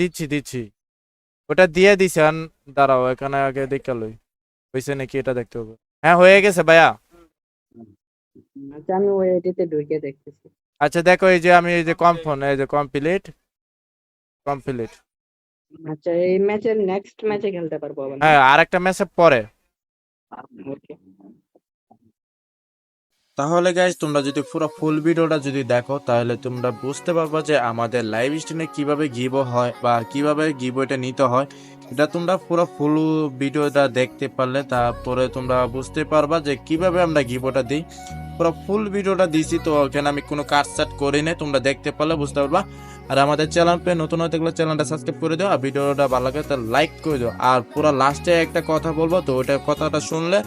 দিচ্ছি দিচ্ছি। ওটা দিয়ে দিছে আন দাঁড়াও এখানে আগে দেখে লই। হয়েছে নাকি এটা দেখতে হবে? হ্যাঁ হয়ে গেছে ভাইয়া। আচ্ছা আমি ওই এটিতে ঢুকে দেখতেছি। আচ্ছা দেখো এই যে আমি এই যে কমফোন এই যে কমপ্লিট কমপ্লিট। আচ্ছা এই ম্যাচের নেক্সট ম্যাচে খেলতে পারব হ্যাঁ আর একটা ম্যাচে পরে ওকে। তাহলে গাইজ তোমরা যদি পুরো ফুল ভিডিওটা যদি দেখো, তাহলে তোমরা বুঝতে পারবা যে আমাদের লাইভ স্ট্রিমে কীভাবে গিবো হয় বা কীভাবে গিবোটা নিতে হয়। এটা তোমরা পুরো ফুল ভিডিওটা দেখতে পারলে, তারপরে তোমরা বুঝতে পারবা যে কীভাবে আমরা গিবোটা দিই। পুরো ফুল ভিডিওটা দিছি তো, ওখানে আমি কোনো কাট সাট করি নাই, তোমরা দেখতে পারলে বুঝতে পারবা। আর আমাদের চ্যানেল পে নতুন হতে গেলে চ্যানেলটা সাবস্ক্রাইব করে দিও, আর ভিডিওটা ভালো লাগে তাহলে লাইক করে দিও। আর পুরো লাস্টে একটা কথা বলব তো, ওইটা কথাটা শুনলে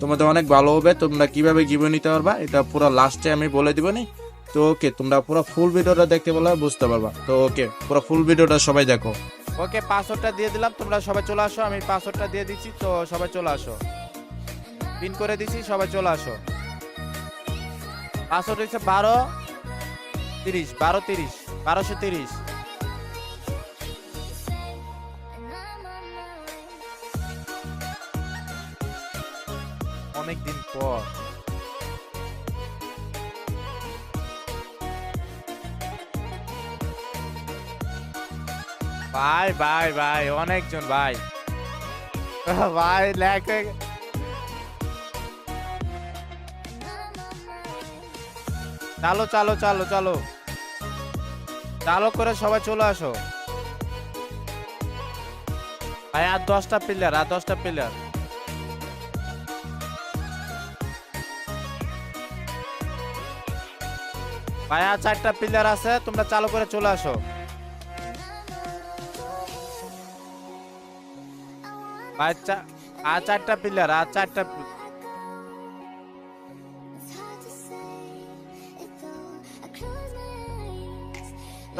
তোমাদের অনেক ভালো হবে, তোমরা কীভাবে গিভ নিতে পারবা, এটা পুরো লাস্টে আমি বলে দিব নি তো ওকে, তোমরা পুরো ফুল ভিডিওটা দেখতে পারলে বুঝতে পারবা। তো ওকে, পুরো ফুল ভিডিওটা সবাই দেখো। ওকে পাসওয়ার্ডটা দিয়ে দিলাম, তোমরা সবাই চলে আসো, আমি পাসওয়ার্ডটা দিয়ে দিচ্ছি, তো সবাই চলে আসো। পিন করে দিচ্ছি সবাই চলে আসো। পাসওয়ার্ড হচ্ছে বারো তিরিশ বারো তিরিশ, বারোশো তিরিশ। অনেকদিন পর। ভাই ভাই ভাই, অনেকজন, ভাই। ভাই হয়ে চালো চালো চালো চালো। চালো করে সবাই চলে আসো। ভাই, আর দশটা প্লেয়ার আর দশটা প্লেয়ার ভাই, আর চারটা প্লেয়ার আছে, তোমরা চালু করে চলে আসো। ভাই আর চারটা প্লেয়ার আর চারটা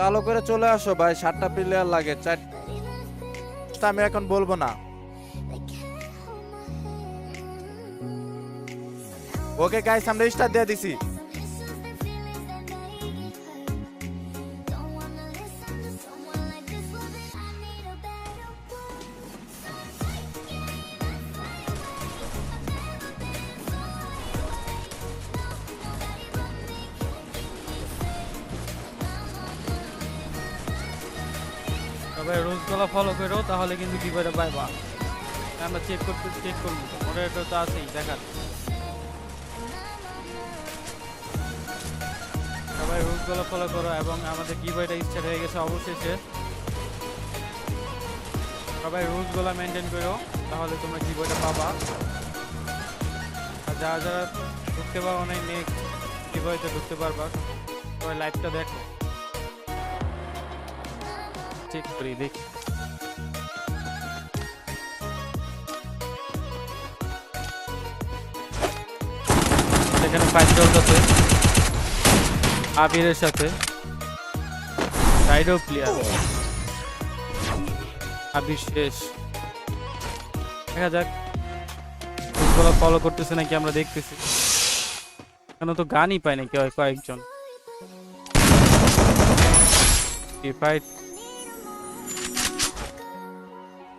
চালু করে চলে আসো ভাই, সাতটা প্লেয়ার লাগে চারটা আমি এখন বলব না। ওকে গাইস আমরা স্টার দিয়ে দিছি। তবে রোজগুলো ফলো করো তাহলে কিন্তু কীভাবে পাইবা। আমরা চেক করতে চেক করব। মডারেটর তো আছেই, দেখার। সবাই রুলসগুলো ফলো করো এবং আমাদের কীভাবে স্টার্ট হয়ে গেছে অবশেষে। সবাই রুলসগুলো মেনটেন করো, তাহলে তোমরা কীভাবে পাবা। আর যারা যারা ঢুকতে পারো নাই নেক্সট কীভাবে ঢুকতে পারবা। সবাই লাইভটা দেখো। দেখি এখানে ফাইট চলতেছে আবিরের সাথে। প্লেয়ার আবির শেষ। দেখা যাক। ফুটবল ফলো করতেছে নাকি আমরা দেখতেছি। এখানে তো গানই পাই নাকি কয়েকজন? ফাইট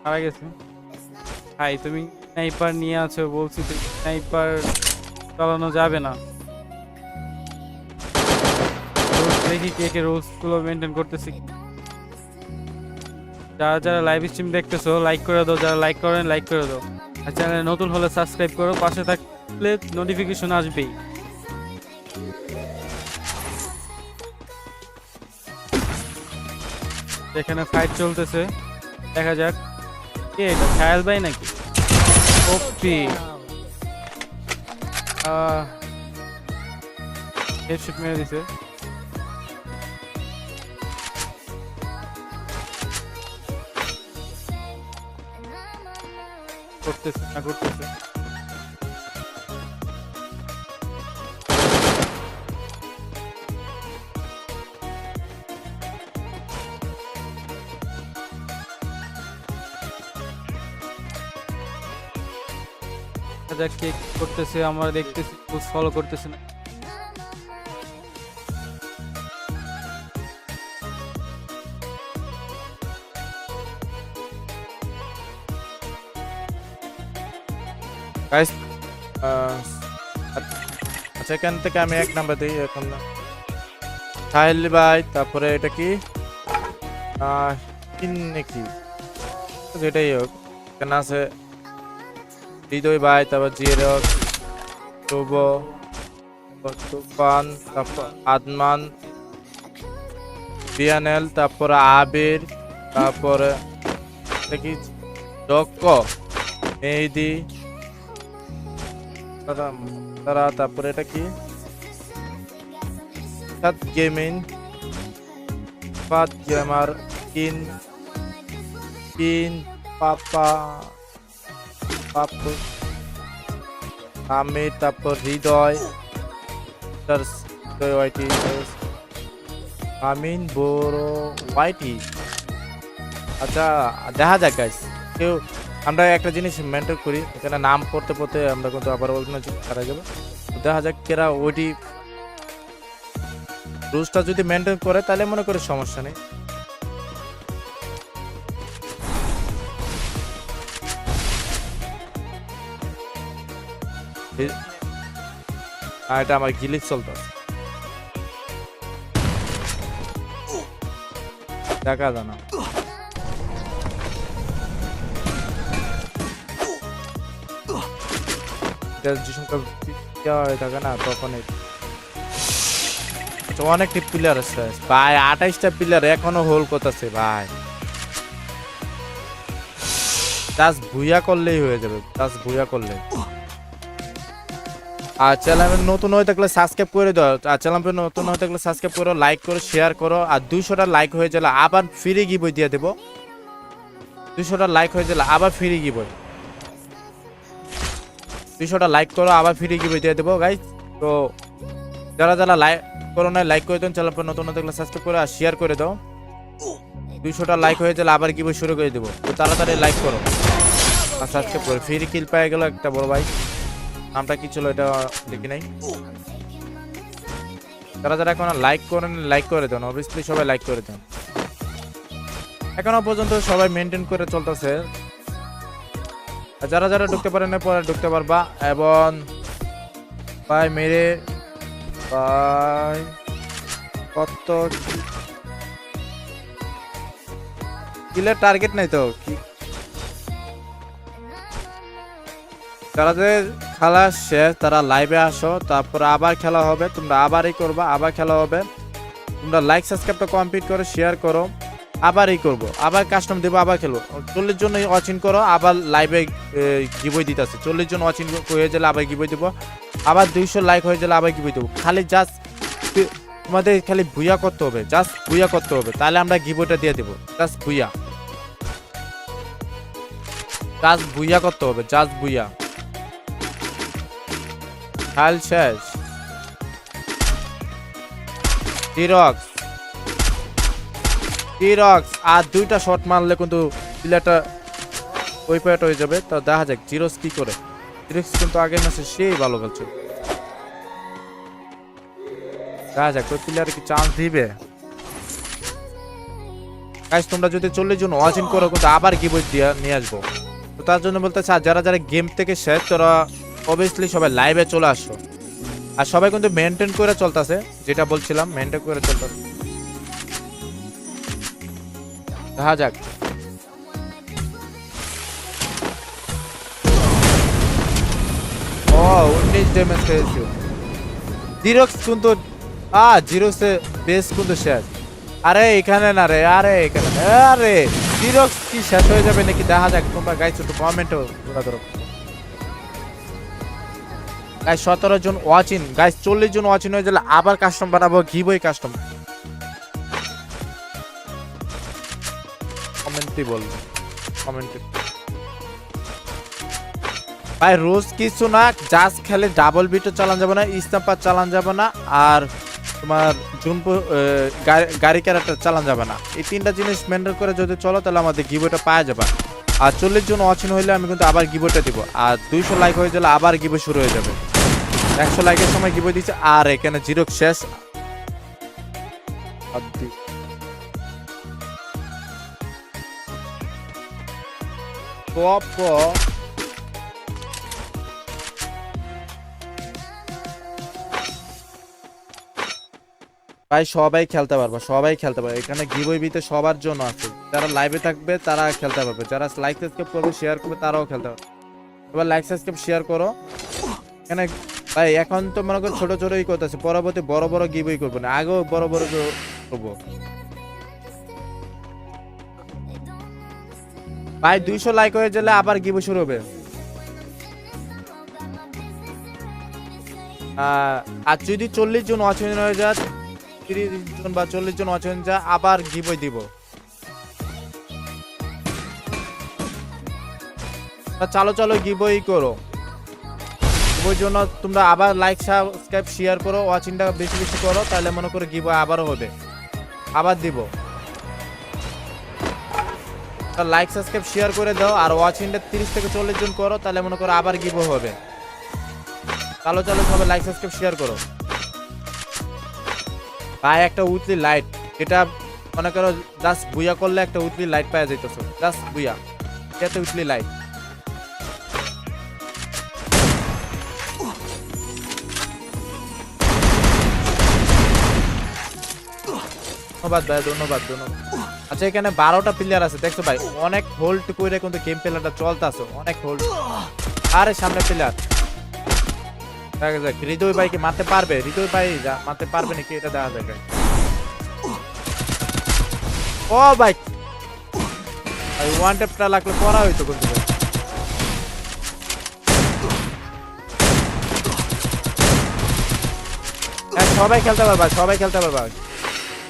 মারা গেছে। হাই, তুমি স্নাইপার নিয়ে আছো, বলছি তো স্নাইপার চালানো যাবে না। দেখি কে কে রোজগুলো মেনটেন করতেছি। যারা যারা লাইভ স্ট্রিম দেখতেছো লাইক করে দাও, যারা লাইক করেন লাইক করে দাও। আর চ্যানেলে নতুন হলে সাবস্ক্রাইব করো, পাশে থাকলে নোটিফিকেশন আসবেই। এখানে ফাইট চলতেছে, দেখা যাক। কে এটা ছায়াল ভাই নাকি ওপি হেডশট মেরে দিছে করতেছে না করতেছে দেখা যাক কে করতেছে, আমরা দেখতেছি ফলো করতেছে না। গাইস আচ্ছা এখান থেকে আমি এক নাম্বার দিই এখন। সাহেল ভাই, তারপরে এটা কি? নাকি এটাই হোক। এখানে আছে হৃদয় ভাই তারপর জিরক শুভ তুফান তারপর আদমান, বিয়ানেল, তারপরে আবির, তারপরে কি? দক্ষ মেহেদি তারা তারা, তারপরে এটা কি? সাত গেমিং ফাত গেমার কিন কিন পাপা পাপু। আমি তারপর হৃদয় ওয়াইটি, আমিন বড় ওয়াইটি। আচ্ছা দেখা যাক গাইস কেউ আমরা একটা জিনিস মেনটেন করি, এখানে নাম পড়তে পড়তে আমরা কিন্তু আবার অন্য হারা যাবে। দেখা যাক কেরা ওইটি রুলসটা যদি মেনটেন করে, তাহলে মনে করে সমস্যা নেই। আর এটা আমার গিলিক চলতো দেখা জানা থাকে না আছে ভাই, আঠাইশটা প্লেয়ার এখনও হোল করতেছে, ভাই। করলেই হয়ে যাবে ভুইয়া করলে আর চ্যানেল নতুন হয়ে থাকলে সাবস্ক্রাইব করে দাও। আর চ্যানেল নতুন হয়ে থাকলে সাবস্ক্রাইব করো লাইক করো শেয়ার করো। আর দুইশোটা লাইক হয়ে গেলে আবার ফ্রি গিবই দিয়ে দেবো। দুইশোটা লাইক হয়ে গেলে আবার ফ্রি গিবই দুইশোটা লাইক করো, আবার ফ্রি গিবই দিয়ে দেবো গাই তো যারা যারা লাইক করো না লাইক করে দেন চ্যানেল নতুন হয়ে থাকলে সাবস্ক্রাইব করে আর শেয়ার করে দাও। দুইশোটা লাইক হয়ে গেলে আবার গিবই শুরু করে দেবো। তো তাড়াতাড়ি লাইক করো। আর সাবস্ক্রাইব করো। ফ্রি কিল পেয়ে গেলো একটা বড় ভাই। নামটা কি ছিল এটা দেখি নাই যারা যারা এখন লাইক করেন লাইক করে দেন অবভিয়াসলি সবাই লাইক করে দেন এখনও পর্যন্ত সবাই মেনটেন করে চলতেছে যারা যারা ঢুকতে পারেন পরে ঢুকতে পারবা এবং ভাই মেরে ভাই কত কিলের টার্গেট নাই তো কি যারা যে খেলা শেষ, তারা লাইভে আসো, তারপর আবার খেলা হবে, তোমরা আবারই করবা, আবার খেলা হবে। তোমরা লাইক সাবস্ক্রাইবটা কমপ্লিট করো শেয়ার করো, আবারই করব। আবার কাস্টম দেবো, আবার খেলব। চল্লিশ জন অচিন করো, আবার লাইভে গিবই দিতেছে। চল্লিশ জন অচিন হয়ে গেলে আবার গিবই দেবো। আবার দুইশো লাইক হয়ে গেলে আবার গিবই দেবো। খালি জাস্ট তোমাদের খালি ভুইয়া করতে হবে জাস্ট ভুইয়া করতে হবে। তাহলে আমরা গিবইটা দিয়ে দেবো। জাস্ট ভুইয়া জাস্ট ভুইয়া করতে হবে জাস্ট ভুইয়া কাল শেষ টিরক্স টিরক্স আর দুইটা শট মারলে কিন্তু প্লেয়ারটা ওই প্যাট হয়ে যাবে। তো দেখা যাক জিরোস কি করে। জিরোস কিন্তু আগের ম্যাচে সেই ভালো খেলছে। দেখা যাক, ওই প্লেয়ার কি চান্স দিবে? গাইস তোমরা যদি চল্লিশ জন ওয়াচিং করো, কিন্তু আবার বই দিয়ে নিয়ে আসব। তো তার জন্য বলতে চাই, যারা যারা গেম থেকে শেষ, তোরা অবভিয়াসলি সবাই লাইভে চলে আসো। আর সবাই কিন্তু মেনটেন করে চলতেছে, যেটা বলছিলাম মেনটেন করে চলতেছে। দেখা যাক। ও কিন্তু কিন্তু শেষ। আরে, এখানে না রে, আরে, এখানে কি শেষ হয়ে যাবে নাকি? দেখা যাক, তোমরা গাইছো, একটু কমেন্টও তোরা ধরো। গাইস সতেরো জন ওয়াচিং গাইস চল্লিশ জন ওয়াচিন হয়ে গেলে আবার কাস্টম বানাবো ঘিবই কাস্টম কমেন্টই বলব কমেন্টে ভাই, রোজ কিছু না জাস্ট খেলে ডাবল বিটও চালান যাবে না ইস্তাম্পার চালান যাবে না, আর তোমার জুনপু গাড়ি ক্যারেক্টার চালান যাবে না। এই তিনটা জিনিস মেনটেন করে যদি চলো, তাহলে আমাদের গিবোটা পাওয়া যাবে। আর চল্লিশ জন ওয়াচিং হইলে আমি কিন্তু আবার গিবোটা দিব। আর দুইশো লাইক হয়ে গেলে আবার গিবো শুরু হয়ে যাবে। একশো লাইকের সময় গিভ দিচ্ছে আর এখানে জিরো শেষ। ভাই সবাই খেলতে পারবে সবাই খেলতে পারবে। এখানে গিবই বিতে সবার জন্য আছে। যারা লাইভে থাকবে তারা খেলতে পারবে। যারা লাইক সাবস্ক্রাইব করবে শেয়ার করবে তারাও খেলতে পারবে। এবার লাইক সাবস্ক্রাইব শেয়ার করো। এখানে ভাই, এখন তো মনে করো ছোট ছোটই করতেছে পরবর্তী বড় বড় গিবই করব না, আগেও বড় বড় করব। ভাই, দুইশো লাইক হয়ে গেলে আবার গিবো শুরু হবে। আর যদি চল্লিশ জন ওয়াচিং হয়ে যায় তিরিশ জন বা চল্লিশ জন ওয়াচিং যা আবার গিবই দিব। চালো চালো গিবই করো। ওই জন্য তোমরা আবার লাইক সাবস্ক্রাইব শেয়ার করো। ওয়াচিংটা বেশি বেশি করো, তাহলে মনে করো গিব আবারও হবে। আবার দিব। লাইক সাবস্ক্রাইব শেয়ার করে দাও, আর ওয়াচিংটা তিরিশ থেকে চল্লিশ জন করো, তাহলে মনে করো আবার গিব হবে। চালো চালো, সবাই লাইক সাবস্ক্রাইব শেয়ার করো। ভাই, একটা উইকলি লাইট এটা মনে করো জাস্ট বুয়া করলে একটা উইকলি লাইট পাওয়া যাইতেছে। জাস্ট বুয়া এটা উইকলি লাইট ধন্যবাদ ভাই, ধন্যবাদ ধন্যবাদ। আচ্ছা এখানে বারোটা প্লেয়ার আছে, দেখছ ভাই? অনেক হোল্ড করে কিন্তু গেম প্লেয়ারটা চলতেছে, অনেক হোল্ড আরে, সামনে প্লেয়ার দেখা যাক, হৃদয় ভাইকে মারতে পারবে? হৃদয় ভাই মারতে পারবে নাকি এটা দেখা যাক ও ভাই! ভাই ওয়ান টেপটা লাগলে করা হইতো কিন্তু হ্যাঁ সবাই খেলতে পারবা, সবাই খেলতে পারবা।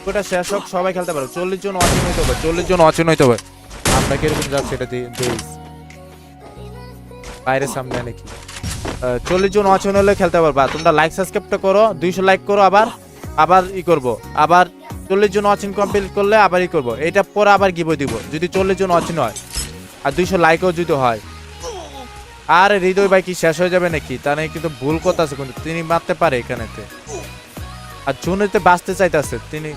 ওটা শেষ হোক, সবাই খেলতে পারবে চল্লিশ জন ওয়াচিং হইতে হবে, চল্লিশ জন ওয়াচিং হইতে হবে। আমরা কীরকম যাক সেটা দিয়ে বাইরের সামনে নাকি চল্লিশ জন ওয়াচিং হলে খেলতে পারবা। তোমরা লাইক সাবস্ক্রাইবটা করো, দুইশো লাইক করো আবার আবার ই করব। আবার চল্লিশ জন ওয়াচিং কমপ্লিট করলে আবার ই করব। এটা পরে আবার গিভ দিব, যদি চল্লিশ জন ওয়াচিং হয়। আর দুইশো লাইকও যদি হয়। আর হৃদয় ভাই, কি শেষ হয়ে যাবে নাকি? তা নাকি কিন্তু ভুল কথা আছে কিন্তু তিনি মারতে পারে এখানেতে। আর জুনেতে বাঁচতে চাইতেছে, তিনি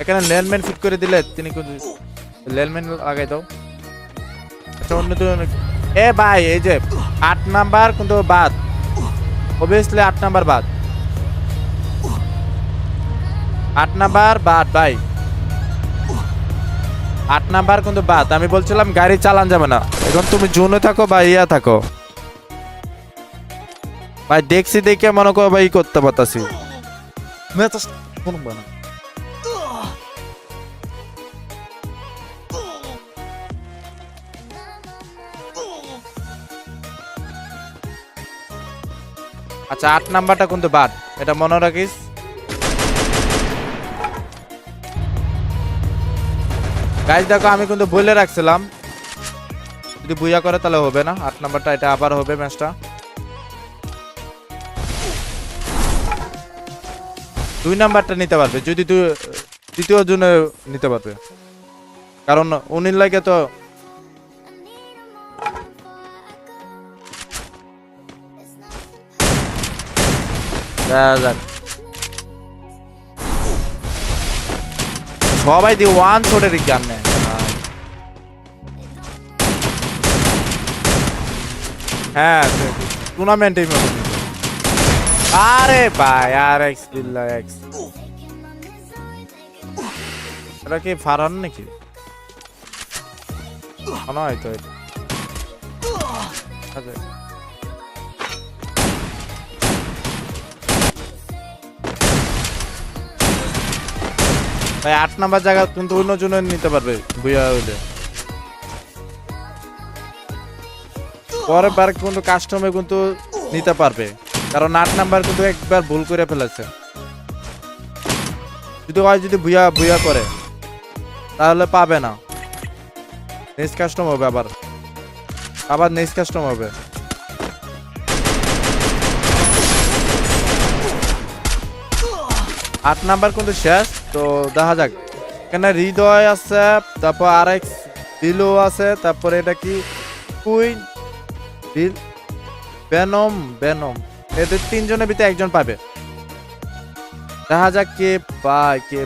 এখানে ল্যান্ডম্যান ফিট করে দিলে তিনি ল্যান্ডম্যান লাগাই দাও। আচ্ছা অন্য এ ভাই, এই যে আট নাম্বার কিন্তু বাদ। অবভিয়াসলি আট নাম্বার বাদ। আট নাম্বার বাদ, ভাই। আট নাম্বার কিন্তু বাদ। আমি বলছিলাম গাড়ি চালান যাবে না। এখন তুমি জুনে থাকো বা ইয়া থাকো। ভাই, দেখছি দেখে মনে করো ভাই করতে পারতাছি। তো শুনব না আচ্ছা আট নাম্বারটা কিন্তু বাদ। এটা মনে রাখিস। গাইজ দেখো, আমি কিন্তু বলে রাখছিলাম। যদি বুয়া করে তাহলে হবে না। আট নাম্বারটা এটা আবার হবে ম্যাচটা। দুই নাম্বারটা নিতে পারবে যদি তুই তৃতীয় জনে নিতে পারবে। কারণ উনির লাগে তো সবাই দিয়ে ওয়ান শটের গান নেয়। হ্যাঁ নিবে। আরে ভাই, আর এক্স বিল্লা এক্স এটা কি ফারান নাকি হয় তো এটা। আচ্ছা। ভাই, আট নাম্বার জায়গা কিন্তু অন্য জন্য নিতে পারবে বুয়া হইলে পরের বার কিন্তু কাস্টমে কিন্তু নিতে পারবে কারণ আট নাম্বার কিন্তু একবার ভুল করে ফেলেছে। যদি হয়, যদি বুয়া বুয়া করে, তাহলে পাবে না। নেক্সট কাস্টম হবে আবার। আবার নেক্সট কাস্টম হবে। আট নাম্বার কিন্তু শেষ, তো দেখা যাক। এখানে হৃদয় আছে, তারপর আর এক্স দিলো আছে, তারপরে এটা কি? কুইন বিল বেনম বেনম। এদের তিনজনের ভিতরে একজন পাবে। দেখা যাক কে পায়, কে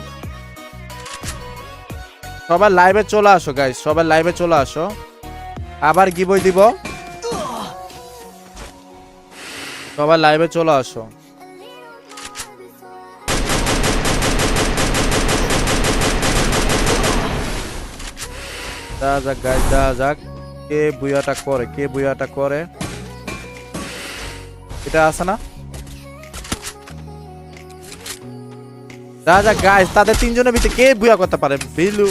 সবাই লাইভে চলে আসো গাইস সবাই লাইভে চলে আসো। আবার গিবই দিব। সবাই লাইভে চলে আসো। দেখা যাক গাইস দেখা যাক কে বুয়াটা করে, কে বুয়াটা করে। এটা আছে না? যাক গাইজ তাদের তিনজনের ভিতরে কে বুয়া করতে পারে? বিলু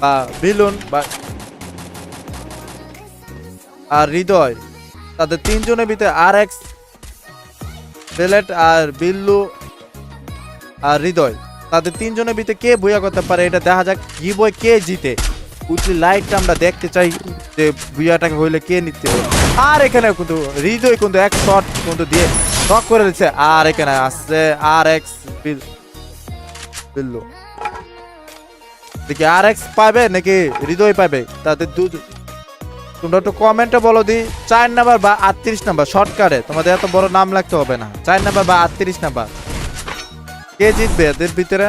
বা বিলুন বা আর হৃদয়। তাদের তিনজনের ভিতরে আর এক্স বেলেট আর বিল্লু আর হৃদয়। তাদের তিনজনের ভিতরে কে বইয়া করতে পারে? এটা দেখা যাক বই কে জিতে। উঠলি লাইটটা আমরা দেখতে চাই যে বুয়াটাকে হইলে কে নিতে আর এখানে কিন্তু হৃদয় কিন্তু এক শট কিন্তু দিয়ে নক করে দিচ্ছে। আর এখানে আসছে আর এক্স বিল্লু। দেখি আর এক্স পাবে নাকি হৃদয় পাবে তাদের দু তোমরা একটু কমেন্টে বলো দি। চার নাম্বার বা আটত্রিশ নাম্বার শর্টকাটে তোমাদের এত বড় নাম লাগতে হবে না। চার নাম্বার বা আটত্রিশ নাম্বার কে জিতবে এদের ভিতরে?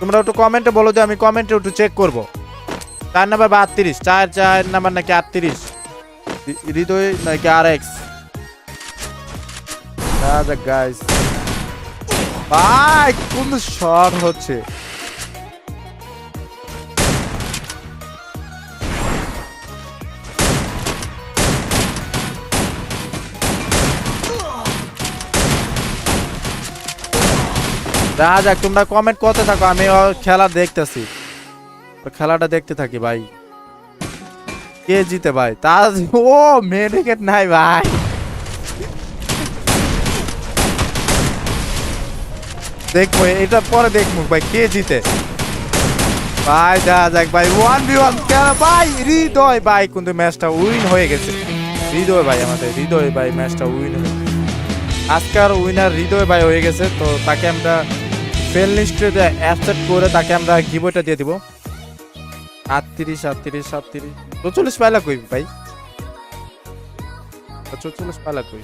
তোমরা একটু কমেন্টে বলো যে আমি কমেন্টে একটু চেক করব। চার নাম্বার বা আটত্রিশ চার চার নাম্বার নাকি আটত্রিশ? হৃদয় নাকি আর এক্স গাইস ভাই, কোন শট হচ্ছে? দেখা যাক তোমরা কমেন্ট করতে থাকো, আমি খেলা দেখতেছি। খেলাটা দেখতে থাকি, ভাই। কে জিতে, ভাই? তা ও, মেডিকেট নাই, ভাই। দেখব, এটা পরে দেখব, ভাই, কে জিতে। ভাই, দেখা যাক, ভাই ওয়ান বি ওয়ান ভাই, হৃদয়, ভাই, কিন্তু ম্যাচটা উইন হয়ে গেছে। হৃদয়, ভাই, আমাদের হৃদয়, ভাই ম্যাচটা উইন হয়ে আজকের উইনার হৃদয়, ভাই, হয়ে গেছে, তো তাকে আমরা ফেল লিস্টে অ্যাপসেট করে তাকে আমরা গিবইটা দিয়ে দিব। আটত্রিশ আটত্রিশ আটত্রিশ। চৌচল্লিশ পাইলা কই ভাই? চৌচল্লিশ পাইলা কই?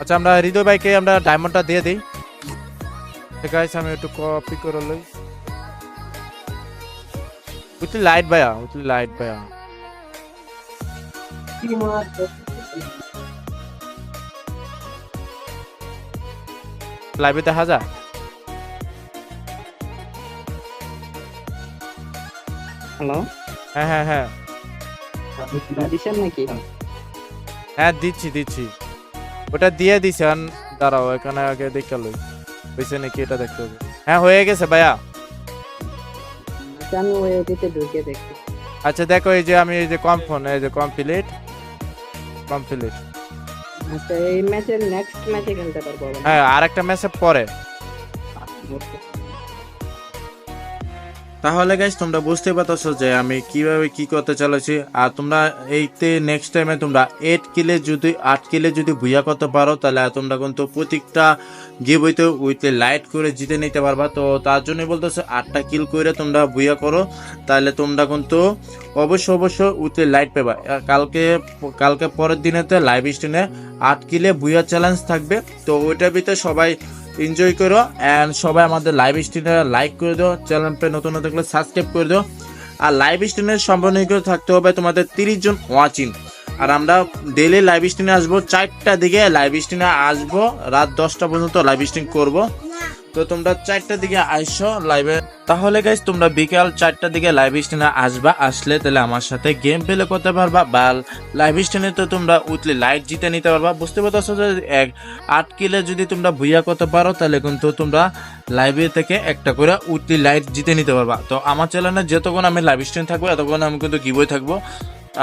আচ্ছা আমরা হৃদয় ভাইকে আমরা ডায়মন্ডটা দিয়ে দিই। আছে আমি একটু কপি করে লই। উইথলি লাইট ভাইয়া উইথলি লাইট ভাইয়া। লাইভে দেখা যায় হ্যালো হ্যাঁ হ্যাঁ হ্যাঁ। দিছেন নাকি? হ্যাঁ দিচ্ছি দিচ্ছি। ওটা দিয়ে দিছি আন দাঁড়াও এখানে আগে দেখে লই। হয়েছে নাকি এটা দেখতে হবে? হ্যাঁ হয়ে গেছে ভাইয়া। আচ্ছা আমি ওই ঢুকে দেখি। আচ্ছা দেখো এই যে আমি এই যে কমফোন এই যে কমপ্লিট কমপ্লিট আচ্ছা এই ম্যাচের নেক্সট ম্যাচে খেলতে পারব হ্যাঁ আরেকটা ম্যাচে পরে Okay. তাহলে গাইস তোমরা বুঝতে পারতেছো যে আমি কীভাবে কি করতে চলেছি। আর তোমরা এইতে নেক্সট টাইমে তোমরা এইট কিলে যদি, আট কিলে যদি বুইয়া করতে পারো, তাহলে তোমরা কিন্তু প্রত্যেকটা গিবইতে উইতে লাইট করে জিতে নিতে পারবা। তো তার জন্য বলতেছে আটটা কিল করে তোমরা বুইয়া করো। তাহলে তোমরা কিন্তু অবশ্যই অবশ্যই উইতে লাইট পাবা কালকে কালকে পরের দিনেতে লাইভ স্ট্রিমে আট কিলে বুইয়া চ্যালেঞ্জ থাকবে। তো ওইটার ভিতরে সবাই এনজয় করো অ্যান্ড সবাই আমাদের লাইভ স্ট্রিমে লাইক করে দিও চ্যানেলটা নতুন নতুন থাকলে সাবস্ক্রাইব করে দিও। আর লাইভ স্ট্রিমের করে থাকতে হবে তোমাদের তিরিশ জন ওয়াচিং আর আমরা ডেলি লাইভ স্ট্রিমে আসব চারটা দিকে লাইভ স্ট্রিমে আসব, রাত দশটা পর্যন্ত লাইভ স্ট্রিম করব। তো তোমরা চারটার দিকে আইসো লাইভে তাহলে গাইজ তোমরা বিকাল চারটার দিকে লাইভ স্ট্রিমে আসবা, আসলে তাহলে আমার সাথে গেম প্লে করতে পারবা, বা লাইভ স্ট্রিমে তো তোমরা উঠলে লাইট জিতে নিতে পারবা। বুঝতে পারছ যে এক আট কিলে যদি তোমরা ভুইয়া করতে পারো, তাহলে কিন্তু তোমরা লাইভে থেকে একটা করে উঠলি লাইট জিতে নিতে পারবা। তো আমার চ্যানেলে যতক্ষণ আমি লাইভ স্ট্রিম থাকব, এতক্ষণ আমি কিন্তু গিবই থাকব।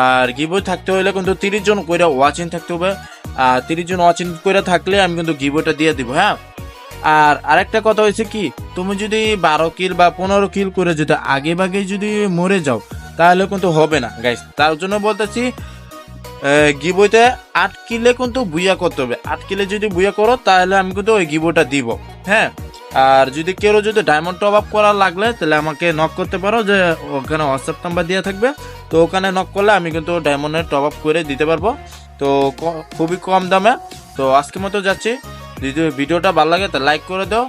আর গিবই থাকতে হলে কিন্তু তিরিশ জন করে ওয়াচিং থাকতে হবে। আর তিরিশ জন ওয়াচিং করে থাকলে আমি কিন্তু গিবইটা দিয়ে দিব হ্যাঁ? আর আরেকটা কথা হয়েছে কি, তুমি যদি বারো কিল বা পনেরো কিল করে যদি আগে ভাগে যদি মরে যাও, তাহলে কিন্তু হবে না গাইস তার জন্য বলতেছি গিবইতে আট কিলে কিন্তু বুইয়া করতে হবে। আট কিলে যদি বুইয়া করো, তাহলে আমি কিন্তু ওই গিবইটা দিব হ্যাঁ? আর যদি কেউ যদি ডায়মন্ড টপ আপ করা লাগলে, তাহলে আমাকে নক করতে পারো যে, ওখানে হোয়াটসঅ্যাপ নাম্বার দেওয়া থাকবে। তো ওখানে নক করলে আমি কিন্তু ডায়মন্ডের টপ আপ করে দিতে পারব। তো খুবই কম দামে। তো আজকের মতো যাচ্ছি। যদি ভিডিওটা ভালো লাগে তাহলে লাইক করে দাও।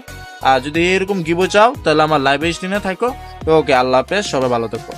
আর যদি এরকম গিবো চাও, তাহলে আমার লাইভ স্ট্রিমে থাকো। তো ওকে, আল্লাহ হাফেজ, সবাই ভালো থাকো।